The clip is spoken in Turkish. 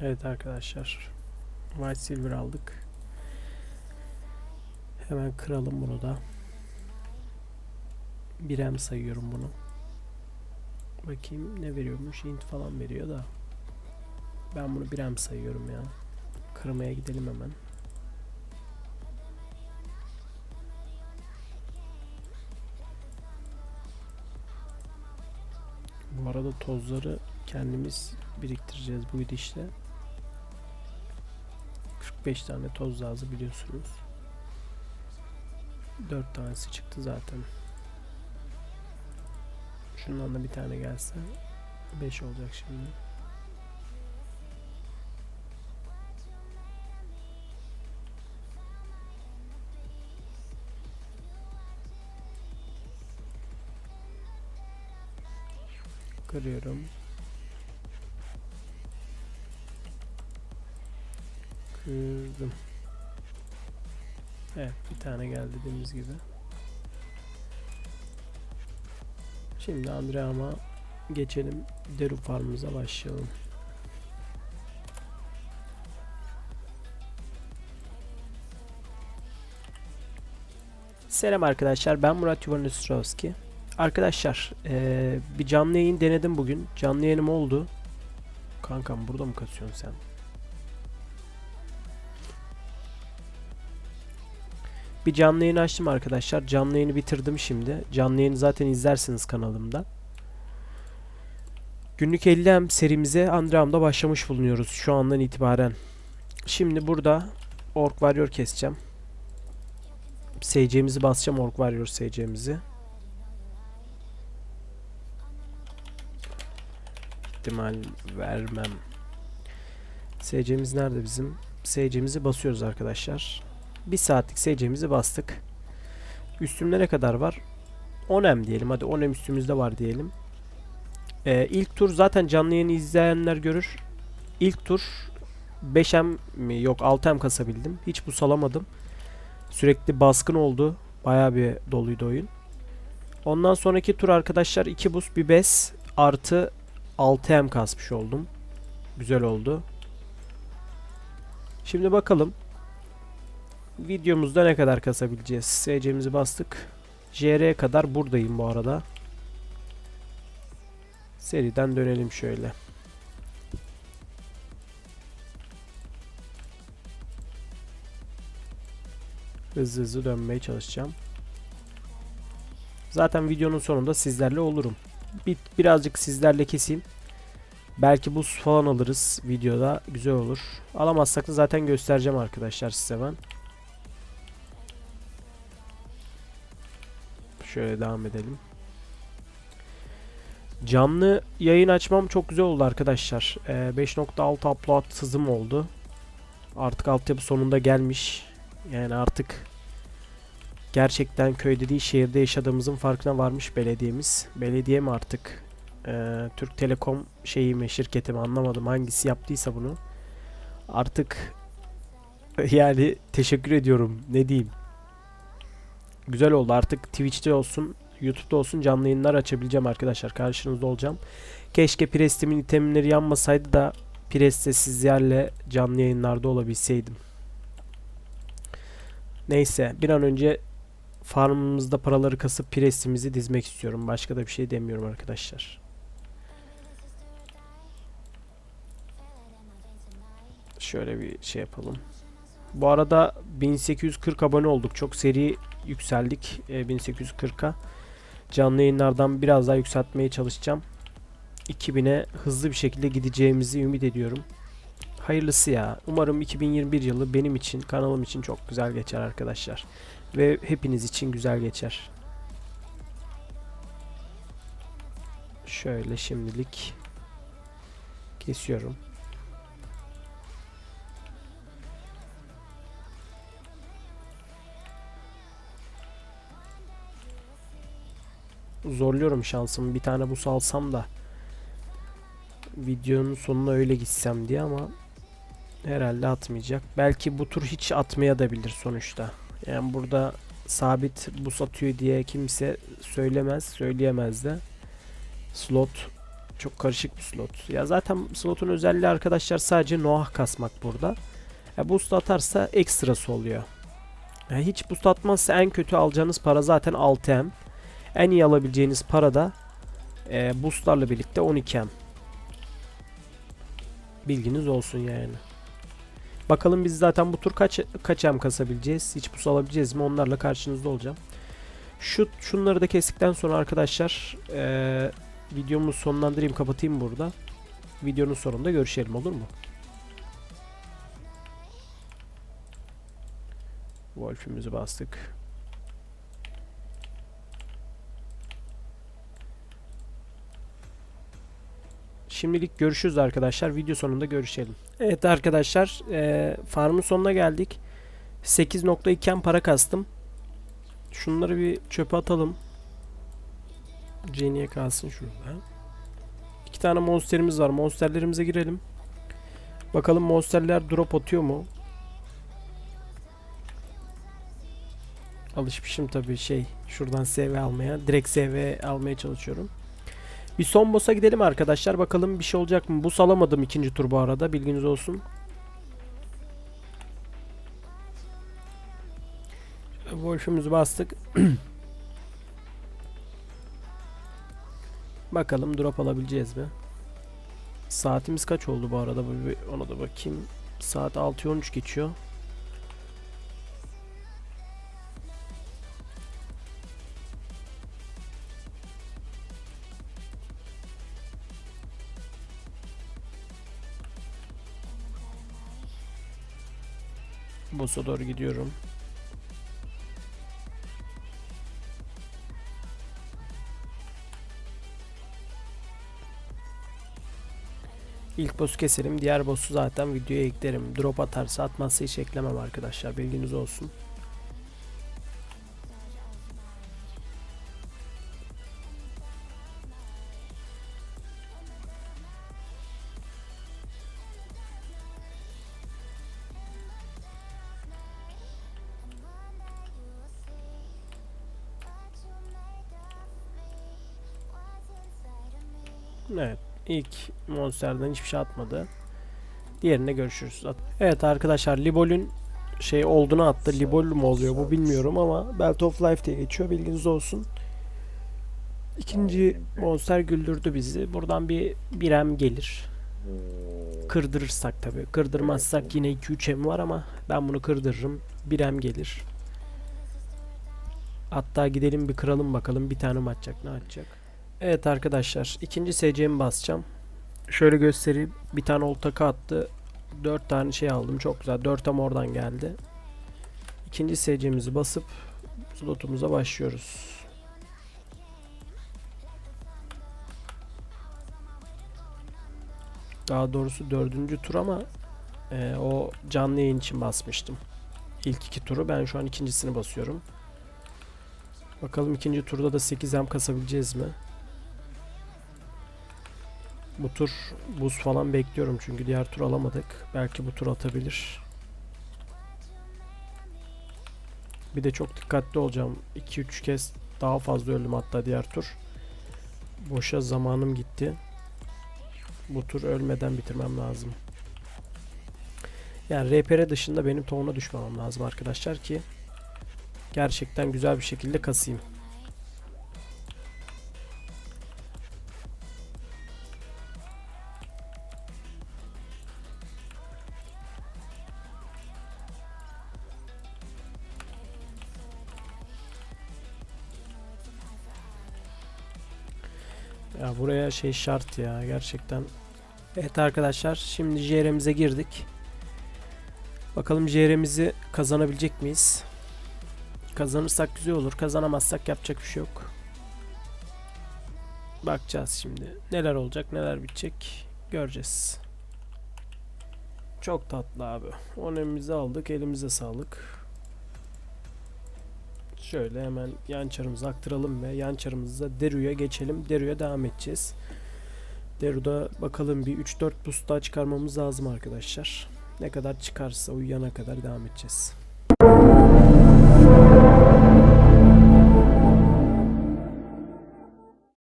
Evet arkadaşlar. White Silver aldık. Hemen kıralım bunu da. Birem sayıyorum bunu. Bakayım ne veriyormuş. Int falan veriyor da. Ben bunu birem sayıyorum ya. Kırmaya gidelim hemen. Bu arada tozları kendimiz biriktireceğiz bu gidişle. 45 tane toz lazım biliyorsunuz. 4 tanesi çıktı zaten. Şundan da bir tane gelse 5 olacak şimdi. Kırıyorum. Kırdım. Evet bir tane geldi dediğimiz gibi. Şimdi Andream'a geçelim. Deru farmımıza başlayalım. Selam arkadaşlar ben Murat Yuvan Ostrovski. Arkadaşlar eee, bir canlı yayın denedim bugün. Canlı yayınım oldu. Kankam burada mı kasıyorsun sen? Bir canlı yayın açtım arkadaşlar. Canlı yayını bitirdim şimdi. Canlı yayını zaten izlersiniz kanalımda. Günlük 50M serimize Andream'da başlamış bulunuyoruz şu andan itibaren. Şimdi burada Orc Warrior keseceğim. SC'mizi basacağım Orc Warrior SC'mizi. ihtimal vermem. SC'miz nerede bizim? SC'mizi basıyoruz arkadaşlar. Bir saatlik SC'mizi bastık. Üstümde ne kadar var? 10M diyelim. Hadi 10M üstümüzde var diyelim. Ee, ilk tur zaten canlı yayını izleyenler görür. İlk tur 5M mi? Yok 6M kasabildim. Hiç bu salamadım. Sürekli baskın oldu. Bayağı bir doluydu oyun. Ondan sonraki tur arkadaşlar 2 boost bir bes artı 6M kasmış oldum. Güzel oldu. Şimdi bakalım. Videomuzda ne kadar kasabileceğiz. SC'mizi bastık. JR'ye kadar buradayım bu arada. Seriden dönelim şöyle. Hızlı hızlı dönmeye çalışacağım. Zaten videonun sonunda sizlerle olurum bir, birazcık sizlerle keseyim. Belki buz falan alırız videoda. Güzel olur. Alamazsak da zaten göstereceğim arkadaşlar size ben. Şöyle devam edelim. Canlı yayın açmam çok güzel oldu arkadaşlar. Ee, 5.6 upload hızım oldu. Artık altyapı sonunda gelmiş. Yani artık gerçekten köyde değil şehirde yaşadığımızın farkına varmış belediyemiz. Belediye mi artık? Ee, Türk Telekom şeyi mi şirketi mi anlamadım hangisi yaptıysa bunu. Artık yani teşekkür ediyorum ne diyeyim. Güzel oldu artık Twitch'te olsun YouTube'da olsun canlı yayınlar açabileceğim arkadaşlar karşınızda olacağım. Keşke Presti'min itemleri yanmasaydı da Preste sizlerle canlı yayınlarda olabilseydim. Neyse bir an önce farmımızda paraları kasıp presimizi dizmek istiyorum. Başka da bir şey demiyorum arkadaşlar. Şöyle bir şey yapalım. Bu arada 1840 abone olduk. Çok seri yükseldik. E, 1840'a. Canlı yayınlardan biraz daha yükseltmeye çalışacağım. 2000'e hızlı bir şekilde gideceğimizi ümit ediyorum. Hayırlısı ya. Umarım 2021 yılı benim için, kanalım için çok güzel geçer arkadaşlar ve hepiniz için güzel geçer. Şöyle şimdilik kesiyorum. Zorluyorum şansımı. Bir tane bu salsam da videonun sonuna öyle gitsem diye ama herhalde atmayacak. Belki bu tur hiç atmaya da bilir sonuçta. Yani burada sabit bu satıyor diye kimse söylemez, söyleyemez de. Slot Çok karışık bir slot. Ya zaten slotun özelliği arkadaşlar sadece Noah kasmak burada. Ya boost atarsa ekstrası oluyor. Ya hiç boost atmazsa en kötü alacağınız para zaten 6M. En iyi alabileceğiniz para da e, boostlarla birlikte 12M. Bilginiz olsun yani. Bakalım biz zaten bu tur kaç kaç M kasabileceğiz? Hiç boost alabileceğiz mi? Onlarla karşınızda olacağım. Şu şunları da kestikten sonra arkadaşlar e, videomu sonlandırayım kapatayım burada. Videonun sonunda görüşelim olur mu? Wolf'ümüzü bastık. Şimdilik görüşürüz arkadaşlar. Video sonunda görüşelim. Evet arkadaşlar, eee farmın sonuna geldik. 8.2 para kastım. Şunları bir çöpe atalım. Jenny'e kalsın şurada. İki tane monsterimiz var. Monsterlerimize girelim. Bakalım monsterler drop atıyor mu? Alışmışım tabii şey şuradan SV almaya. Direkt SV almaya çalışıyorum. Bir son boss'a gidelim arkadaşlar. Bakalım bir şey olacak mı? Bu salamadım ikinci tur bu arada. Bilginiz olsun. Wolf'ümüzü bastık. Bakalım drop alabileceğiz mi? Saatimiz kaç oldu bu arada? Ona da bakayım. Saat 6.13 geçiyor. Boss'a doğru gidiyorum. İlk boss'u keselim. Diğer boss'u zaten videoya eklerim. Drop atarsa atmazsa hiç eklemem arkadaşlar. Bilginiz olsun. Evet. İlk monsterden hiçbir şey atmadı. Diğerinde görüşürüz. Evet arkadaşlar Libol'ün şey olduğunu attı. Libol mu oluyor bu bilmiyorum ama Belt of Life diye geçiyor. Bilginiz olsun. İkinci monster güldürdü bizi. Buradan bir birem gelir. Kırdırırsak tabi. Kırdırmazsak yine 2-3 em var ama ben bunu kırdırırım. Birem gelir. Hatta gidelim bir kıralım bakalım bir tane mi atacak ne atacak. Evet arkadaşlar ikinci SC'mi basacağım. Şöyle göstereyim. Bir tane oltaka attı. 4 tane şey aldım. Çok güzel. 4 am oradan geldi. İkinci SC'mizi basıp slotumuza başlıyoruz. Daha doğrusu dördüncü tur ama e, o canlı yayın için basmıştım. İlk iki turu. Ben şu an ikincisini basıyorum. Bakalım ikinci turda da 8 am kasabileceğiz mi? Bu tur buz falan bekliyorum çünkü diğer tur alamadık. Belki bu tur atabilir. Bir de çok dikkatli olacağım. 2-3 kez daha fazla öldüm hatta diğer tur. Boşa zamanım gitti. Bu tur ölmeden bitirmem lazım. Yani RPR dışında benim tohumuna düşmemem lazım arkadaşlar ki gerçekten güzel bir şekilde kasayım. Ya buraya şey şart ya gerçekten. Evet arkadaşlar şimdi JR'mize girdik. Bakalım JR'mizi kazanabilecek miyiz? Kazanırsak güzel olur. Kazanamazsak yapacak bir şey yok. Bakacağız şimdi. Neler olacak neler bitecek göreceğiz. Çok tatlı abi. Onemizi aldık. Elimize sağlık. Şöyle hemen yan çarımızı aktaralım ve yan çarımızda Deru'ya geçelim. Deru'ya devam edeceğiz. Deru'da bakalım bir 3-4 boost daha çıkarmamız lazım arkadaşlar. Ne kadar çıkarsa uyuyana kadar devam edeceğiz.